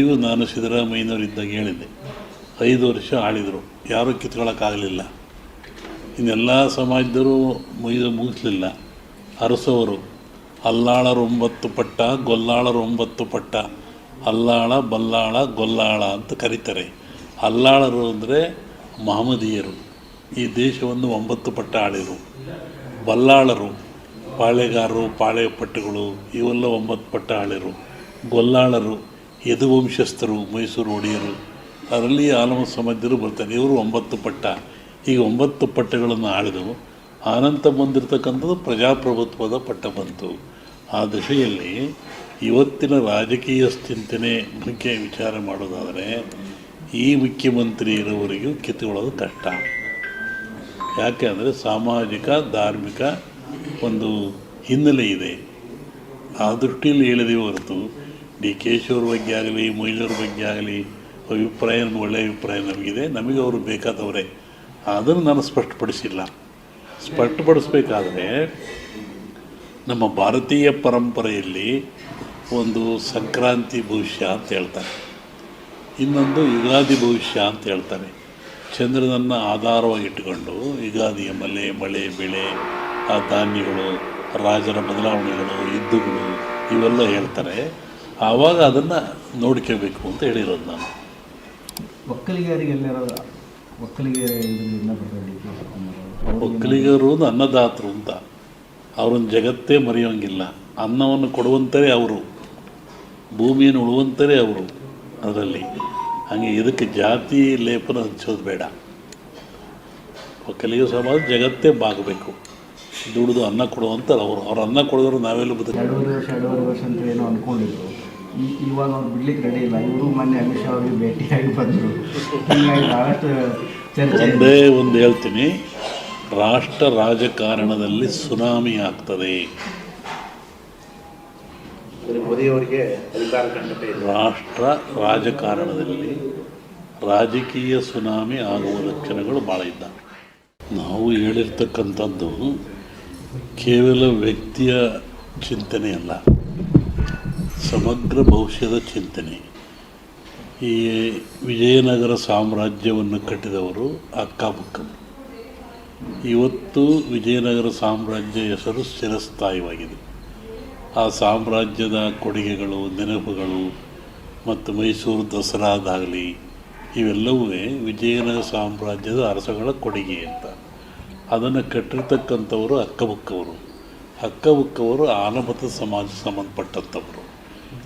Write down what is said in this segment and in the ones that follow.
ಇವು ನಾನು ಸಿದ್ದರಾಮಯ್ಯನವರಿದ್ದಾಗ ಹೇಳಿದ್ದೆ, ಐದು ವರ್ಷ ಆಳಿದರು, ಯಾರೂ ಕಿತ್ಕೊಳ್ಳೋಕ್ಕಾಗಲಿಲ್ಲ ಇನ್ನೆಲ್ಲ ಸಮಾಜದವರು ಮುಗಿದು ಮುಗಿಸ್ಲಿಲ್ಲ. ಅರಸವರು, ಅಲ್ಲಾಳರು ಒಂಬತ್ತು ಪಟ್ಟ, ಗೊಲ್ಲಾಳರು ಒಂಬತ್ತು ಪಟ್ಟ, ಅಲ್ಲಾಳ, ಬಲ್ಲಾಳ, ಗೊಲ್ಲಾಳ ಅಂತ ಕರೀತಾರೆ. ಅಲ್ಲಾಳರು ಅಂದರೆ ಮಹಮ್ಮದೀಯರು ಈ ದೇಶವನ್ನು ಒಂಬತ್ತು ಪಟ್ಟ ಆಳಿದರು. ಬಲ್ಲಾಳರು, ಪಾಳೆಗಾರರು ಪಾಳೆ ಪಟ್ಟುಗಳು ಇವೆಲ್ಲ ಒಂಬತ್ತು ಪಟ್ಟ ಆಳಿರು ಗೊಲ್ಲಾಳರು ಯದುವಂಶಸ್ಥರು ಮೈಸೂರು ಒಡೆಯರು, ಅದರಲ್ಲಿ ಆಲಮ ಸಮಾಜರು ಬರ್ತಾರೆ. ಇವರು ಒಂಬತ್ತು ಪಟ್ಟ. ಈಗ ಒಂಬತ್ತು ಪಟ್ಟಗಳನ್ನು ಆಳಿದವು. ಆನಂತ ಬಂದಿರತಕ್ಕಂಥದ್ದು ಪ್ರಜಾಪ್ರಭುತ್ವದ ಪಟ್ಟ ಬಂತು. ಆ ದಶೆಯಲ್ಲಿ ಇವತ್ತಿನ ರಾಜಕೀಯ ಚಿಂತನೆ ಬಗ್ಗೆ ವಿಚಾರ ಮಾಡೋದಾದರೆ, ಈ ಮುಖ್ಯಮಂತ್ರಿ ಇರೋವರೆಗೂ ಕಿತ್ತುಕೊಳ್ಳೋದು ಕಷ್ಟ. ಯಾಕೆ ಅಂದರೆ ಸಾಮಾಜಿಕ, ಧಾರ್ಮಿಕ ಒಂದು ಹಿನ್ನೆಲೆ ಇದೆ. ಆ ದೃಷ್ಟಿಯಲ್ಲಿ ಹೇಳಿದೆ ಹೊರತು ಡಿ ಕೆ ಶಿವ್ರ ಬಗ್ಗೆ ಆಗಲಿ ಮೊಯ್ಲೂರ ಬಗ್ಗೆ ಆಗಲಿ, ಅಭಿಪ್ರಾಯ ಒಳ್ಳೆಯ ಅಭಿಪ್ರಾಯ ನಮಗಿದೆ. ನಮಗೆ ಅವರು ಬೇಕಾದವರೇ. ಅದನ್ನು ನಾನು ಸ್ಪಷ್ಟಪಡಿಸಿಲ್ಲ. ಸ್ಪಷ್ಟಪಡಿಸ್ಬೇಕಾದ್ರೆ ನಮ್ಮ ಭಾರತೀಯ ಪರಂಪರೆಯಲ್ಲಿ ಒಂದು ಸಂಕ್ರಾಂತಿ ಭವಿಷ್ಯ ಅಂತ ಹೇಳ್ತಾರೆ. ಇನ್ನೊಂದು ಯುಗಾದಿ ಭವಿಷ್ಯ ಅಂತ ಹೇಳ್ತಾರೆ. ಚಂದ್ರನನ್ನು ಆಧಾರವಾಗಿಟ್ಟುಕೊಂಡು ಯುಗಾದಿಯ ಮಲೆ, ಮಳೆ, ಬೆಳೆ, ಆ ಧಾನ್ಯಗಳು, ರಾಜರ ಬದಲಾವಣೆಗಳು, ಯುದ್ಧಗಳು ಇವೆಲ್ಲ ಹೇಳ್ತಾರೆ. ಆವಾಗ ಅದನ್ನು ನೋಡ್ಕೋಬೇಕು ಅಂತ ಹೇಳಿರೋದು ನಾನು. ಒಕ್ಕಲಿಗರು ಅನ್ನದಾತರು ಅಂತ. ಅವ್ರನ್ನ ಜಗತ್ತೇ ಮರೆಯೋಂಗಿಲ್ಲ. ಅನ್ನವನ್ನು ಕೊಡುವಂತರೇ ಅವರು. ಭೂಮಿಯನ್ನು ಉಳುವಂತರೇ ಅವರು ಅದರಲ್ಲಿ. ಹಾಗೆ ಇದಕ್ಕೆ ಜಾತಿ ಲೇಪನ ಹಂಚೋದು ಬೇಡ. ಒಕ್ಕಲಿಗ ಸಮಾಜ ಜಗತ್ತೇ ಬಾಗಬೇಕು. ದುಡಿದು ಅನ್ನ ಕೊಡುವಂಥವ್ರು ಅವರು. ಅವ್ರು ಅನ್ನ ಕೊಡೋದ್ರು ನಾವೆಲ್ಲ ಬದುಕ ವರ್ಷ ವರ್ಷ ಅಂತ ಏನೋ ಅಂದ್ಕೊಂಡಿದ್ರು ಈ ಇವಾಗ ಅವ್ರು ಬಿಡ್ಲಿಕ್ಕೆ ರೆಡಿ ಇಲ್ಲ. ಇವರು ಮೊನ್ನೆ ಅಮಿತ್ ಶಾ ಅವ್ರಿಗೆ ಭೇಟಿಯಾಗಿ ಬಂದರು. ಹೀಗಾಗಿ ಭಾಳಷ್ಟು ಚರ್ಚೆ ಒಂದೇ ಒಂದು ಹೇಳ್ತೀನಿ. ರಾಷ್ಟ್ರ ರಾಜಕಾರಣದಲ್ಲಿ ಸುನಾಮಿ ಆಗ್ತದೆ. ಮೋದಿಯವರಿಗೆ ರಾಷ್ಟ್ರ ರಾಜಕಾರಣದಲ್ಲಿ ರಾಜಕೀಯ ಸುನಾಮಿ ಆಗುವ ಲಕ್ಷಣಗಳು ಭಾಳ ಇದ್ದಾವೆ ನಾವು ಹೇಳಿರ್ತಕ್ಕಂಥದ್ದು ಕೇವಲ ವ್ಯಕ್ತಿಯ ಚಿಂತನೆ ಅಲ್ಲ. ಸಮಗ್ರ ಭವಿಷ್ಯದ ಚಿಂತನೆ. ಈ ವಿಜಯನಗರ ಸಾಮ್ರಾಜ್ಯವನ್ನು ಕಟ್ಟಿದವರು ಅಕ್ಕಬುಕ್ಕರು ಇವತ್ತು ವಿಜಯನಗರ ಸಾಮ್ರಾಜ್ಯ ಹೆಸರು ಚಿರಸ್ಥಾಯಿಯಾಗಿದೆ ಆ ಸಾಮ್ರಾಜ್ಯದ ಕೊಡುಗೆಗಳು, ನೆನಪುಗಳು ಮತ್ತು ಮೈಸೂರು ದಸರಾದಾಗಲಿ ಇವೆಲ್ಲವೂ ವಿಜಯನಗರ ಸಾಮ್ರಾಜ್ಯದ ಅರಸಗಳ ಕೊಡುಗೆ ಅಂತ. ಅದನ್ನು ಕಟ್ಟಿರ್ತಕ್ಕಂಥವರು ಅಕ್ಕಬುಕ್ಕವರು ಅಕ್ಕಬುಕ್ಕವರು ಆನಮತ ಸಮಾಜ ಸಂಬಂಧಪಟ್ಟಂಥವರು.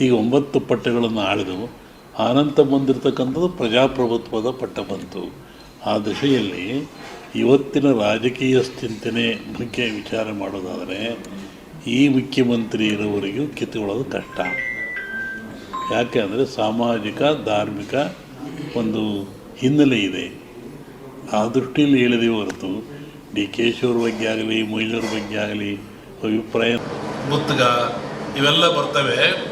ಈಗ ಒಂಬತ್ತು ಪಟ್ಟಗಳನ್ನು ಆಳಿದು ಆನಂತ ಬಂದಿರತಕ್ಕಂಥದ್ದು ಪ್ರಜಾಪ್ರಭುತ್ವದ ಪಟ್ಟ ಬಂತು. ಆ ದಶೆಯಲ್ಲಿ ಇವತ್ತಿನ ರಾಜಕೀಯ ಚಿಂತನೆ ಬಗ್ಗೆ ವಿಚಾರ ಮಾಡೋದಾದರೆ, ಈ ಮುಖ್ಯಮಂತ್ರಿ ಇರೋವರೆಗೂ ಕಿತ್ತುಕೊಳ್ಳೋದು ಕಷ್ಟ. ಯಾಕೆ ಅಂದರೆ ಸಾಮಾಜಿಕ, ಧಾರ್ಮಿಕ ಒಂದು ಹಿನ್ನೆಲೆ ಇದೆ. ಆ ದೃಷ್ಟಿಯಲ್ಲಿ ಹೇಳಿದೆ ಹೊರತು ಡಿ ಕೆ ಬಗ್ಗೆ ಆಗಲಿ ಮೊಯ್ಲೂರ ಬಗ್ಗೆ ಆಗಲಿ ಅಭಿಪ್ರಾಯ. ಮುತ್ತುಗ ಇವೆಲ್ಲ ಬರ್ತವೆ.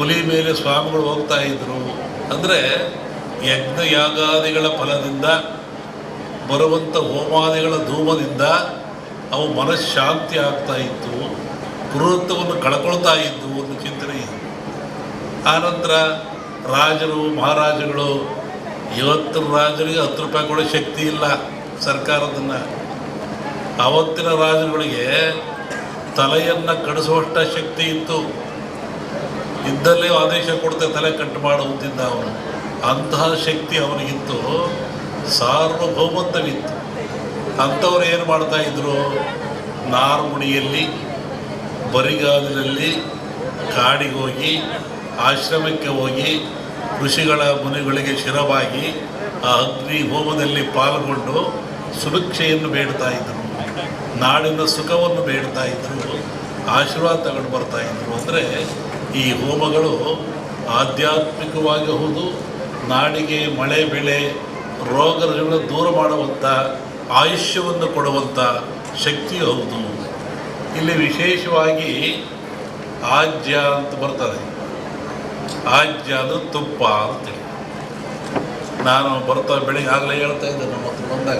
ಹುಲಿ ಮೇಲೆ ಸ್ವಾಮಿಗಳು ಹೋಗ್ತಾ ಇದ್ರು ಅಂದರೆ ಯಜ್ಞ ಯಾಗಾದಿಗಳ ಫಲದಿಂದ ಬರುವಂಥ ಹೋಮಾದಿಗಳ ಧೂಮದಿಂದ ಅವು ಮನಃಶಾಂತಿ ಆಗ್ತಾ ಇತ್ತು ಪುರುತ್ವವನ್ನು ಕಳ್ಕೊಳ್ತಾ ಇದ್ದವು ಒಂದು ಚಿಂತನೆ ಇದೆ. ಆನಂತರ ರಾಜರು ಮಹಾರಾಜಗಳು ಇವತ್ತಿನ ರಾಜರಿಗೆ ಹತ್ತು ರೂಪಾಯಿ ಕೊಡೋ ಶಕ್ತಿ ಇಲ್ಲ ಸರ್ಕಾರದನ್ನು. ಆವತ್ತಿನ ರಾಜರುಗಳಿಗೆ ತಲೆಯನ್ನು ಕಡಿಸುವಷ್ಟ ಶಕ್ತಿ ಇತ್ತು. ಇದ್ದಲ್ಲೇ ಆದೇಶ ಕೊಡ್ತೆ ತಲೆ ಕಟ್ ಮಾಡುವುದಿಂದ ಅವನು. ಅಂತಹ ಶಕ್ತಿ ಅವನಿಗಿತ್ತು. ಸಾರ್ವಭೌಮತ್ವವಿತ್ತು. ಅಂಥವ್ರು ಏನು ಮಾಡ್ತಾ ಇದ್ರು? ನಾರುಮುಡಿಯಲ್ಲಿ, ಬರಿಗಾಲಿನಲ್ಲಿ ಕಾಡಿಗೆ ಹೋಗಿ, ಆಶ್ರಮಕ್ಕೆ ಹೋಗಿ, ಋಷಿಗಳ ಮುನಿಗಳಿಗೆ ಶಿರವಾಗಿ ಆ ಅಗ್ನಿ ಹೋಮದಲ್ಲಿ ಪಾಲ್ಗೊಂಡು ಸುರಕ್ಷೆಯನ್ನು ಬೇಡ್ತಾ ಇದ್ರು. ನಾಡಿನ ಸುಖವನ್ನು ಬೇಡ್ತಾ ಇದ್ರು. ಆಶೀರ್ವಾದ ತಗೊಂಡು ಬರ್ತಾ ಇದ್ರು. ಅಂದರೆ ಈ ಹೋಮಗಳು ಆಧ್ಯಾತ್ಮಿಕವಾಗಿ ಹೌದು ನಾಡಿಗೆ ಮಳೆ ಬೆಳೆ ರೋಗ ರುಜಿನಗಳನ್ನು ದೂರ ಮಾಡುವಂಥ ಆಯುಷ್ಯವನ್ನು ಕೊಡುವಂಥ ಶಕ್ತಿ ಹೌದು. ಇಲ್ಲಿ ವಿಶೇಷವಾಗಿ ಆಜ್ಯ ಅಂತ ಬರ್ತದೆ. ಆಜ್ಯ ಅಂದರೆ ತುಪ್ಪ ಅಂತೇಳಿ ನಾನು ಬರ್ತಾ ಬೆಳಿಗ್ಗೆ ಆಗಲೇ ಹೇಳ್ತಾ ಇದ್ದೆ ನಮ್ಮ ಹತ್ರ ಬಂದಾಗ.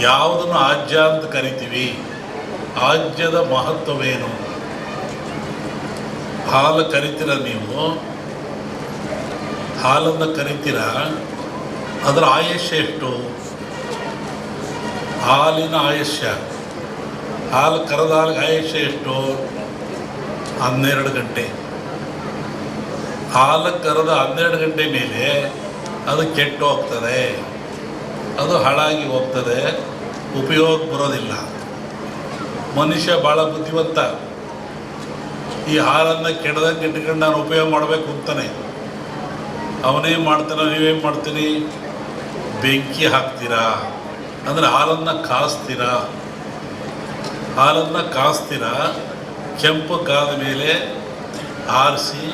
ಯಾವುದನ್ನು ಆಜ್ಯ ಅಂತ ಕರಿತೀವಿ? ಆಜ್ಯದ ಮಹತ್ವವೇನು? ಹಾಲು ಕರಿತೀರ ನೀವು? ಹಾಲನ್ನು ಕರಿತೀರ? ಅದರ ಆಯುಷ್ಯ ಎಷ್ಟು? ಹಾಲಿನ ಆಯುಷ್ಯ ಹಾಲು ಕರೆದ ಹಾಲಿಗೆ ಆಯುಷ್ಯ ಎಷ್ಟು? ಹನ್ನೆರಡು ಗಂಟೆ. ಹಾಲು ಕರೆದ ಹನ್ನೆರಡು ಗಂಟೆ ಮೇಲೆ ಅದು ಕೆಟ್ಟು ಹೋಗ್ತದೆ. ಅದು ಹಾಳಾಗಿ ಹೋಗ್ತದೆ. ಉಪಯೋಗ ಬರೋದಿಲ್ಲ. ಮನುಷ್ಯ ಭಾಳ ಬುದ್ಧಿವಂತ. ಈ ಹಾಲನ್ನು ಕೆಡದಂಗೆ ಇಟ್ಕೊಂಡು ನಾನು ಉಪಯೋಗ ಮಾಡಬೇಕು ಅಂತಾನೆ. ಅವನೇ ಮಾಡ್ತಾನೆ ನೀವೇನು ಮಾಡ್ತೀನಿ. ಬೆಂಕಿ ಹಾಕ್ತೀರಾ? ಅಂದರೆ ಹಾಲನ್ನು ಕಾಯಿಸ್ತೀರಾ ಹಾಲನ್ನು ಕಾಯಿಸ್ತೀರಾ ಕೆಂಪು ಕಾದ ಮೇಲೆ ಆರಿಸಿ